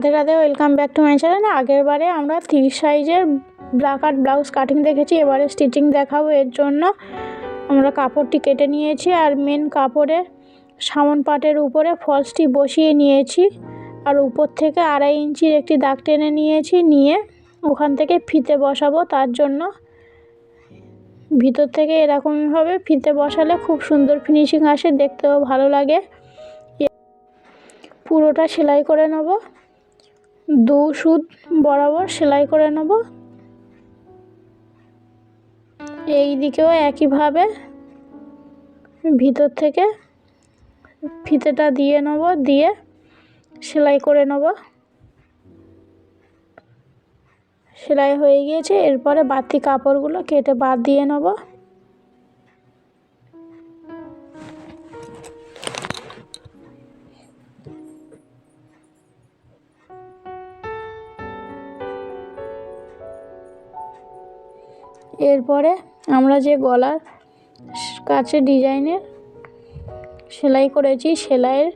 Radhe Radhe welcome back to my channel আগের বারে আমরা তিরিশ সাইজের ব্ল্যাক আর্ট ব্লাউজ কাটিং দেখেছি, এবারে স্টিচিং দেখাবো। এর জন্য আমরা কাপড়টি কেটে নিয়েছি আর মেন কাপড়ে সামন পাটের উপরে ফলসটি বসিয়ে নিয়েছি। আর উপর থেকে আড়াই ইঞ্চির একটি দাগ টেনে নিয়েছি, নিয়ে ওখান থেকে ফিতে বসাবো। তার জন্য ভিতর থেকে এরকমভাবে ফিতে বসালে খুব সুন্দর ফিনিশিং আসে, দেখতেও ভালো লাগে। পুরোটা সেলাই করে নেব। দু সুদ বরাবর সেলাই করে নেব। এই দিকেও একইভাবে ভিতর থেকে ফিতেটা দিয়ে নেব, দিয়ে সেলাই করে নেব। সেলাই হয়ে গিয়েছে, এরপরে বাড়তি কাপড়গুলো কেটে বাদ দিয়ে নেব। এরপরে আমরা যে গলার কাছে ডিজাইনের সেলাই করেছি, সেলাইয়ের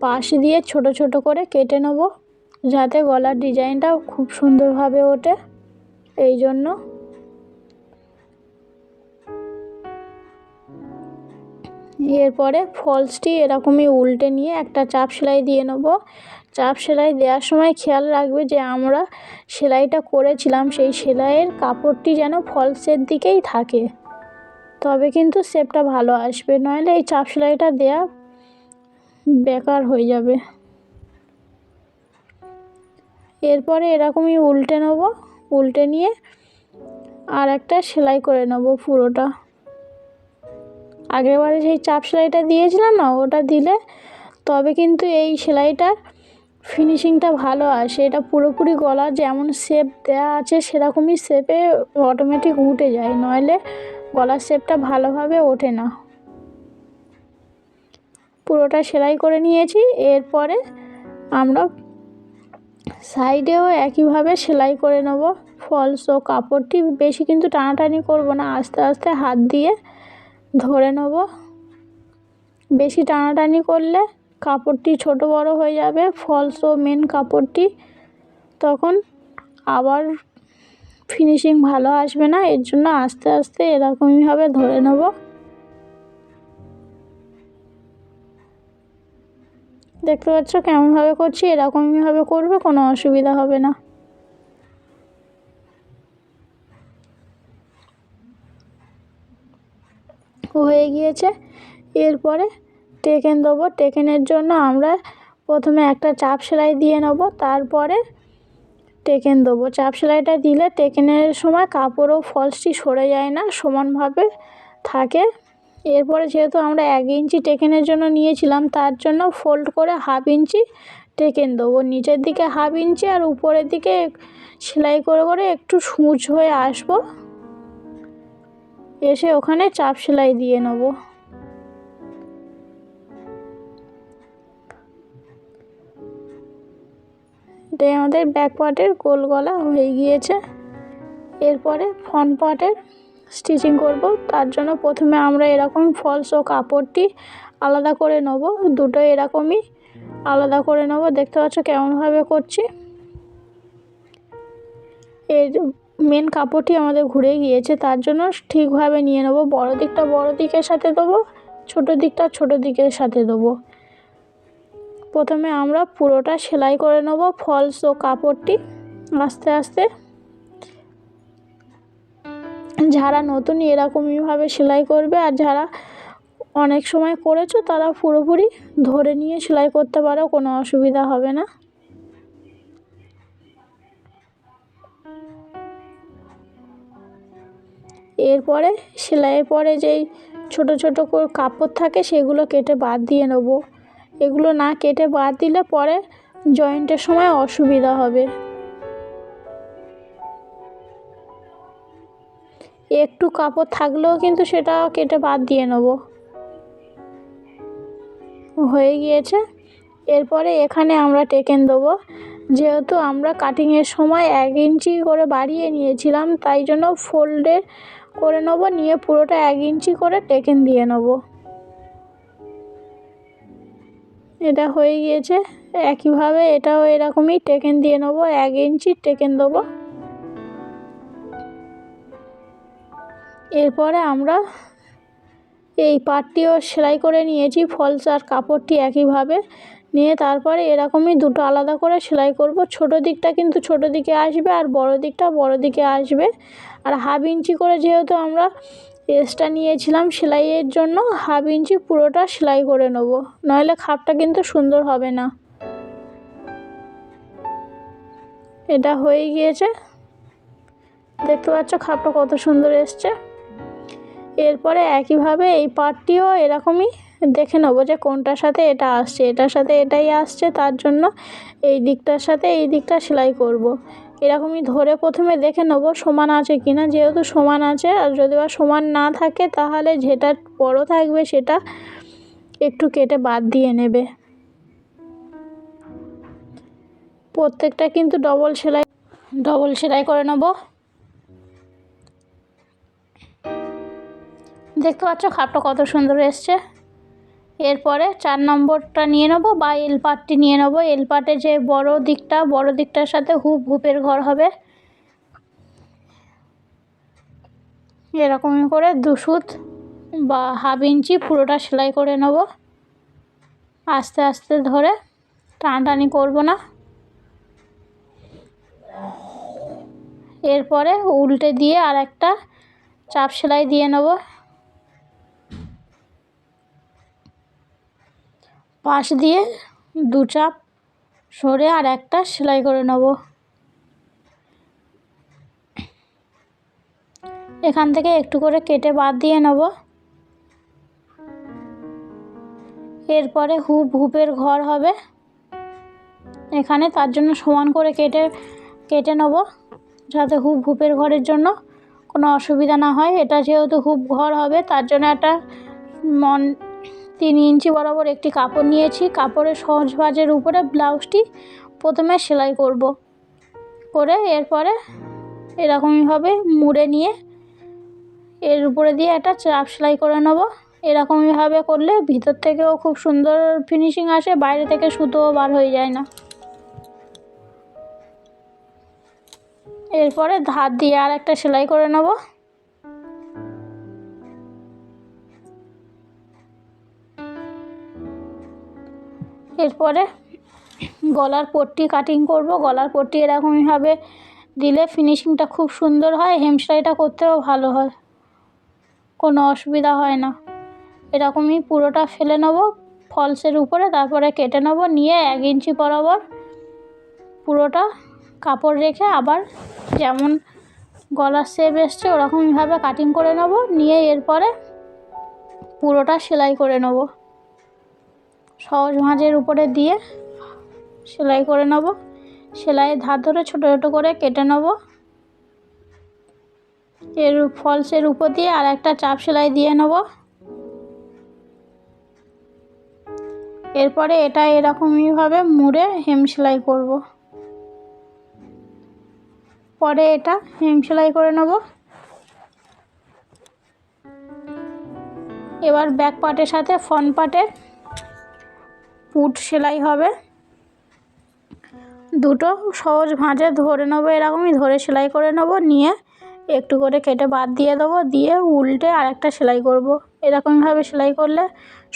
পাশ দিয়ে ছোট ছোট করে কেটে নেব, যাতে গলার ডিজাইনটাও খুব সুন্দরভাবে ওঠে। এই জন্য এরপরে ফলসটি এরকমই উল্টে নিয়ে একটা চাপ সেলাই দিয়ে নেব। চাপ সেলাই দেওয়ার সময় খেয়াল রাখবে যে আমরা সেলাইটা করেছিলাম, সেই সেলাইয়ের কাপড়টি যেন ফলসের দিকেই থাকে। তবে কিন্তু শেপটা ভালো আসবে, নইলে এই চাপ সেলাইটা দেয়া বেকার হয়ে যাবে। এরপরে এরকমই উল্টে নেব, উল্টে নিয়ে আর একটা সেলাই করে নেব পুরোটা। আগেরবারে সেই চাপ সেলাইটা দিয়েছিলাম না, ওটা দিলে তবে কিন্তু এই সেলাইটার ফিনিশিংটা ভালো আসে এটা পুরোপুরি গলার যেমন শেপ দেওয়া আছে সেরকমই শেপে অটোমেটিক উঠে যায়, নইলে গলার শেপটা ভালোভাবে ওঠে না। পুরোটা সেলাই করে নিয়েছি, এরপরে আমরা সাইডেও একইভাবে সেলাই করে নেব, ফলস ও কাপড়টি, বেশি কিন্তু টানাটানি করব না, আস্তে আস্তে হাত দিয়ে ধরে নেব। বেশি টানাটানি করলে কাপড়টি ছোট বড় হয়ে যাবে ফলস ও মেন কাপড়টি। তখন আবার ফিনিশিং ভালো আসবে না, এর জন্য আস্তে আস্তে এরকমইভাবে ধরে নেব। দেখতে পাচ্ছ কেমনভাবে করছি এরকমইভাবে করবে, কোনো অসুবিধা হবে না। হয়ে গিয়েছে। এরপরে টেকেন দেবো। টেকেনের জন্য আমরা প্রথমে একটা চাপ সেলাই দিয়ে নেব। তারপরে টেকেন দেবো। চাপ সেলাইটা দিলে টেকেনের সময় কাপড় ও ফলসটি সরে যায় না, সমানভাবে থাকে। এরপরে যেহেতু আমরা এক ইঞ্চি টেকেনের জন্য নিয়েছিলাম, তার জন্য ফোল্ড করে হাফ ইঞ্চি টেকেন দেবো। নিচের দিকে হাফ ইঞ্চি আর উপরের দিকে সেলাই করে করে একটু সূচ হয়ে আসব। এসে ওখানে চাপ সেলাই দিয়ে নেব। এটাই আমাদের ব্যাক পার্টের গোল গলা হয়ে গিয়েছে। এরপরে ফ্রন্ট পার্টের স্টিচিং করব। তার জন্য প্রথমে আমরা এরকম ফলস ও কাপড়টি আলাদা করে নেব। দুটো এরকমই আলাদা করে নেব। দেখতে পাচ্ছ কেমনভাবে করছি। এর মেন কাপড়টি আমাদের ঘুরে গিয়েছে, তার জন্য ঠিকভাবে নিয়ে নেব। বড় দিকটা বড় দিকের সাথে দেবো, ছোটো দিকটা ছোট দিকের সাথে দেবো। প্রথমে আমরা পুরোটা সেলাই করে নেব ফলস ও কাপড়টি আস্তে আস্তে। যারা নতুন এরকমইভাবে সেলাই করবে আর যারা অনেক সময় করেছ, তারা পুরোপুরি ধরে নিয়ে সেলাই করতে পারো, কোনো অসুবিধা হবে না। এরপরে সেলাইয়ের পরে যেই ছোট ছোট করে কাপড় থাকে সেগুলো কেটে বাদ দিয়ে নেব। এগুলো না কেটে বাদ দিলে পরে জয়েন্টের সময় অসুবিধা হবে। একটু কাপড় থাকলেও কিন্তু সেটা কেটে বাদ দিয়ে নেব। হয়ে গিয়েছে। এরপরে এখানে আমরা টেকেন দেবো। যেহেতু আমরা কাটিংয়ের সময় এক ইঞ্চি করে বাড়িয়ে নিয়েছিলাম, তাই জন্য ফোল্ডে করে নেব, নিয়ে পুরোটা এক ইঞ্চি করে টেকেন দিয়ে নেব। এটা হয়ে গিয়েছে। একইভাবে এটাও এরকমই টেকেন দিয়ে নেব, এক ইঞ্চি টেকেন দেবো এরপরে আমরা এই পাটটিও সেলাই করে নিয়েছি, ফলস আর কাপড়টি একইভাবে। নিয়ে তারপরে এরকমই দুটো আলাদা করে সেলাই করব। ছোট দিকটা কিন্তু ছোট দিকে আসবে আর বড় দিকটা বড় দিকে আসবে। আর হাফ ইঞ্চি করে যেহেতু আমরা এক্সট্রা নিয়েছিলাম সেলাইয়ের জন্য, হাফ ইঞ্চি পুরোটা সেলাই করে নেব। নইলে খাপটা কিন্তু সুন্দর হবে না। এটা হয়ে গিয়েছে। দেখতে পাচ্ছ খাপটা কত সুন্দর এসছে। এরপরে একইভাবে এই পার্টটিও এরকমই দেখে নেব যে কোনটার সাথে এটা আসছে, এটার সাথে এটাই আসছে, তার জন্য এই দিকটার সাথে এই দিকটা সেলাই করব। এরকমই ধরে প্রথমে দেখে নেব সমান আছে কি না যেহেতু সমান আছে, আর যদি বা সমান না থাকে, তাহলে যেটা বড় থাকবে সেটা একটু কেটে বাদ দিয়ে নেবে। প্রত্যেকটা কিন্তু ডবল সেলাই ডবল সেলাই করে নেব। দেখতে পাচ্ছ খাপটা কত সুন্দর এসছে। এরপরে চার নম্বরটা নিয়ে নেব বা এল পাটটি নিয়ে নেব। এল পাটে যে বড় দিকটা, বড় দিকটার সাথে হুপ হুপের ঘর হবে। এরকমই করে দুসুত বা হাফ ইঞ্চি পুরোটা সেলাই করে নেব। আস্তে আস্তে ধরে টানাটানি করব না। এরপরে উল্টে দিয়ে আর একটা চাপ সেলাই দিয়ে নেব। পাশ দিয়ে দু চাপ সরে আর একটা সেলাই করে নেব। এখান থেকে একটু করে কেটে বাদ দিয়ে নেব। এরপরে হুপ হুপের ঘর হবে। এখানে তার জন্য সমান করে কেটে কেটে নেব যাতে হুপ হুপের ঘরের জন্য কোনো অসুবিধা না হয়। এটা যেহেতু হুপ ঘর হবে, তার জন্য একটা মন তিন ইঞ্চি বরাবর একটি কাপড় নিয়েছি। কাপড়ের সহজ ভাজের উপরে ব্লাউজটি প্রথমে সেলাই করব। করে এরপরে এরকমইভাবে মুড়ে নিয়ে এর উপরে দিয়ে একটা চাপ সেলাই করে নেব। এরকমইভাবে করলে ভিতর থেকেও খুব সুন্দর ফিনিশিং আসে, বাইরে থেকে সুতোও বার হয়ে যায় না। এরপরে ধার দিয়ে আর একটা সেলাই করে নেব। এরপরে গলার পট্টি কাটিং করব। গলার পট্টি এরকমইভাবে দিলে ফিনিশিংটা খুব সুন্দর হয় হেমসেলাইটা করতেও ভালো হয়। কোনো অসুবিধা হয় না। এরকমই পুরোটা ফেলে নেব ফলসের উপরে, তারপরে কেটে নেব, নিয়ে এক ইঞ্চি বরাবর পুরোটা কাপড় রেখে আবার যেমন গলার শেপ এসছে ওরকমইভাবে কাটিং করে নেব, নিয়ে এরপরে পুরোটা সেলাই করে নেব। সহজ ভাঁজের উপরে দিয়ে সেলাই করে নেব। সেলাইয়ের ধার ধরে ছোটো ছোটো করে কেটে নেব। এর ফলসের উপর দিয়ে আর একটা চাপ সেলাই দিয়ে নেব। এরপরে এটা এরকমইভাবে মুড়ে হেম সেলাই করব। পরে এটা হেম সেলাই করে নেব। এবার ব্যাক পার্টের সাথে ফ্রন্ট পার্টের পুট সেলাই হবে। দুটো সহজ ভাঁজে ধরে নেব, এরকমই ধরে সেলাই করে নেব, নিয়ে একটু করে কেটে বাদ দিয়ে দেবো, দিয়ে উল্টে আরেকটা সেলাই করব। এরকমভাবে সেলাই করলে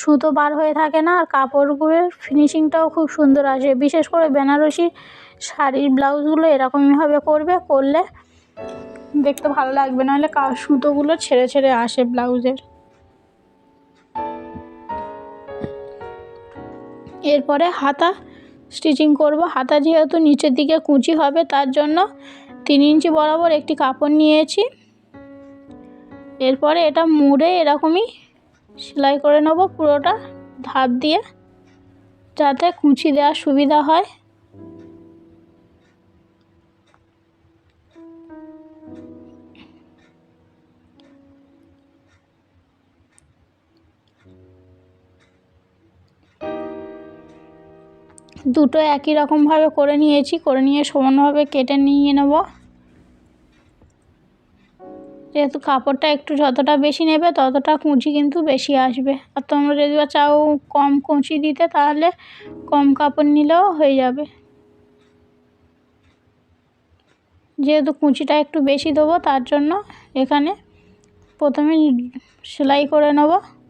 সুতো বার হয়ে থাকে না, আর কাপড়গুলোর ফিনিশিংটাও খুব সুন্দর আসে। বিশেষ করে বেনারসি শাড়ির ব্লাউজগুলো এরকমইভাবে করবে, করলে দেখতে ভালো লাগবে। নাহলে কা, সুতোগুলো ছেড়ে ছেড়ে আসে ব্লাউজের। এরপরে হাতা স্টিচিং করব। হাতা যেহেতু নিচের দিকে কুঁচি হবে, তার জন্য তিন ইঞ্চি বরাবর একটি কাপড় নিয়েছি। এরপরে এটা মুড়ে এরকমই সেলাই করে নেব পুরোটা ধাপ দিয়ে, যাতে কুঁচি দেওয়ার সুবিধা হয়। দুটো একই রকমভাবে করে নিয়েছি, করে নিয়ে সমানভাবে কেটে নিয়ে নেব। যেহেতু কাপড়টা একটু যতটা বেশি নেবে ততটা কুঁচি কিন্তু বেশি আসবে। আর তোমরা যদি বা চাও কম কুঁচি দিতে তাহলে কম কাপড় নিলেও হয়ে যাবে। যেহেতু কুঁচিটা একটু বেশি দেবো তার জন্য এখানে প্রথমে সেলাই করে নেব।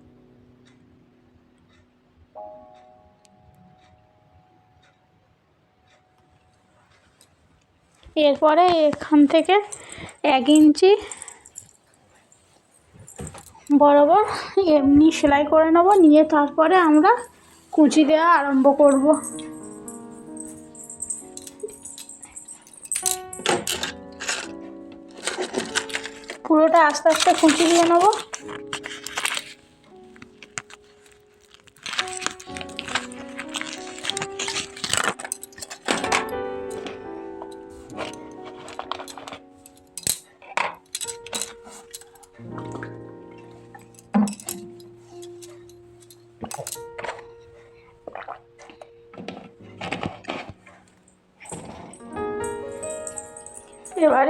এরপরে এখান থেকে এক ইঞ্চি বরাবর এমনি সেলাই করে নেব, নিয়ে তারপরে আমরা কুচি দেওয়া আরম্ভ করব। পুরোটা আস্তে আস্তে কুচি দিয়ে নেব।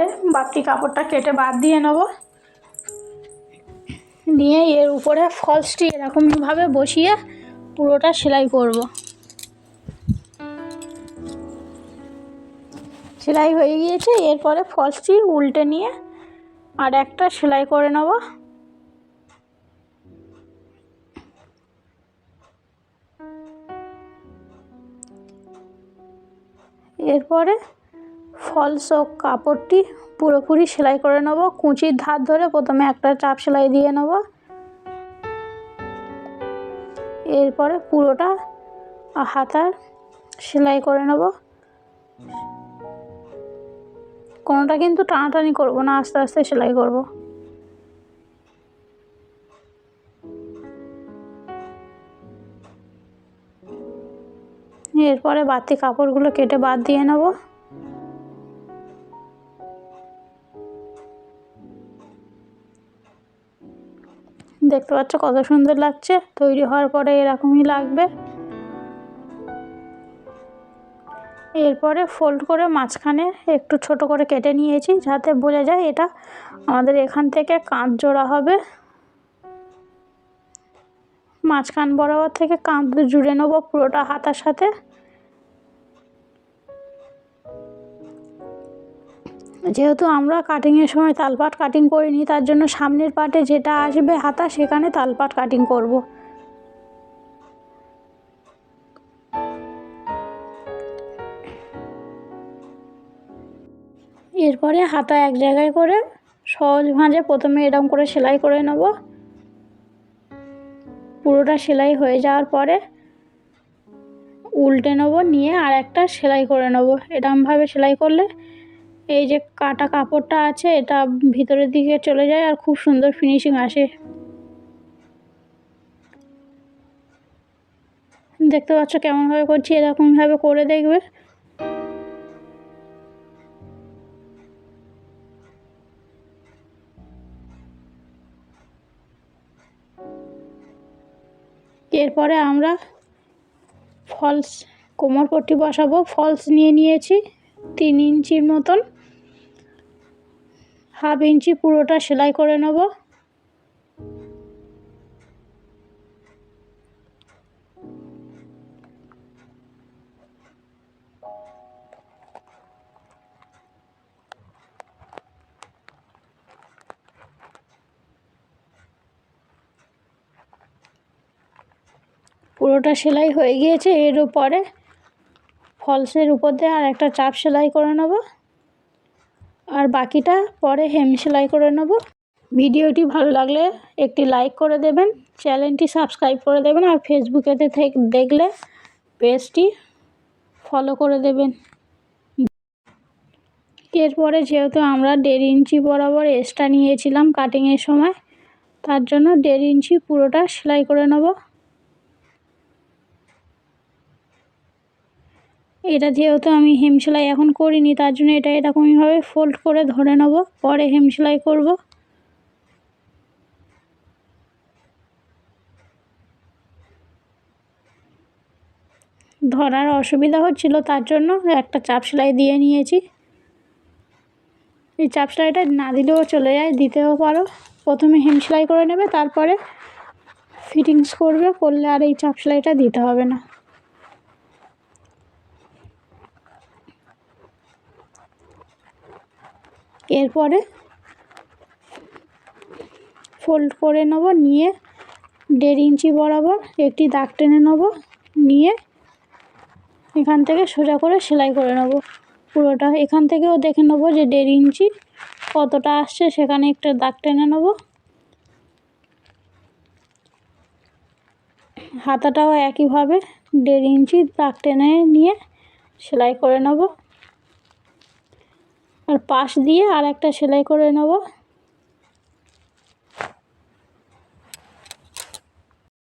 এবারে বাড়তি কাপড়টা কেটে বাদ দিয়ে নেব। নিয়ে এর উপরে ফলসটি এরকমভাবে বসিয়ে পুরোটা সেলাই করব। সেলাই হয়ে গিয়েছে, এরপরে ফলসটি উল্টে নিয়ে আর একটা সেলাই করে নেব। এরপরে ফলস কাপড়টি পুরোপুরি সেলাই করে নেব। কুঁচির ধার ধরে প্রথমে একটা চাপ সেলাই দিয়ে নেব। এরপরে পুরোটা হাতার সেলাই করে নেব। কোনোটা কিন্তু টানাটানি করব না, আস্তে আস্তে সেলাই করব। এরপরে বাড়তি কাপড়গুলো কেটে বাদ দিয়ে নেব। দেখতে পাচ্ছ কত সুন্দর লাগছে। তৈরি হওয়ার পরে এরকমই লাগবে। এরপরে ফোল্ড করে মাঝখানে একটু ছোট করে কেটে নিয়েছি যাতে বোঝা যায় এটা আমাদের এখান থেকে কাঁধ জোড়া হবে। মাঝখান বরাবর থেকে কাঁধ জুড়ে নেব পুরোটা হাতার সাথে। যেহেতু আমরা কাটিংয়ের সময় তালপাট কাটিং করিনি, তার জন্য সামনের পাটে যেটা আসবে হাতা, সেখানে তালপাট কাটিং করব। এরপরে হাতা এক জায়গায় করে সহজ ভাঁজে প্রথমে এরকম করে সেলাই করে নেব পুরোটা সেলাই হয়ে যাওয়ার পরে উল্টে নেব, নিয়ে আর একটা সেলাই করে নেব এরকমভাবে সেলাই করলে এই যে কাটা কাপড়টা আছে, এটা ভিতরের দিকে চলে যায় আর খুব সুন্দর ফিনিশিং আসে। দেখতে পাচ্ছ কেমনভাবে করছি, এরকমভাবে করে দেখবে। এরপরে আমরা ফলস কোমর পট্টি বসাবো। ফলস নিয়ে নিয়েছি তিন ইঞ্চির মতন। হাফ ইঞ্চি পুরোটা সেলাই করে নেব। পুরোটা সেলাই হয়ে গিয়েছে, এর উপরে ফলসের উপর দিয়ে আর একটা চাপ সেলাই করে নেব। আর বাকিটা পরে হেম সেলাই করে নেব। ভিডিওটি ভালো লাগলে একটি লাইক করে দেবেন, চ্যানেলটি সাবস্ক্রাইব করে দেবেন আর ফেসবুকেতে থেকে দেখলে পেজটি ফলো করে দেবেন। এরপরে যেহেতু আমরা দেড় ইঞ্চি বরাবর এক্সট্রা নিয়েছিলাম কাটিংয়ের সময়, তার জন্য দেড় ইঞ্চি পুরোটা সেলাই করে নেব। এটা যেহেতু আমি হেম সেলাই এখন করিনি, তার জন্য এটা এরকমইভাবে ফোল্ড করে ধরে নেব, পরে হেম সেলাই করব। ধরার অসুবিধা হচ্ছিল তার জন্য, একটা চাপ সেলাই দিয়ে নিয়েছি। এই চাপ সেলাইটা না দিলেও চলে যায়, দিতেও পারো। প্রথমে হেম সেলাই করে নেবে, তারপরে ফিটিংস করবে, করলে আর এই চাপ সেলাইটা দিতে হবে না। এরপরে ফোল্ড করে নেব, নিয়ে দেড় ইঞ্চি বরাবর একটি দাগ টেনে নেব, নিয়ে এখান থেকে সোজা করে সেলাই করে নেব। পুরোটা এখান থেকেও দেখে নেব যে দেড় ইঞ্চি কতটা আসছে, সেখানে একটা দাগ টেনে নেব। হাতাটাও একইভাবে দেড় ইঞ্চি দাগ টেনে নিয়ে সেলাই করে নেব। আর পাশ দিয়ে আর একটা সেলাই করে নেব।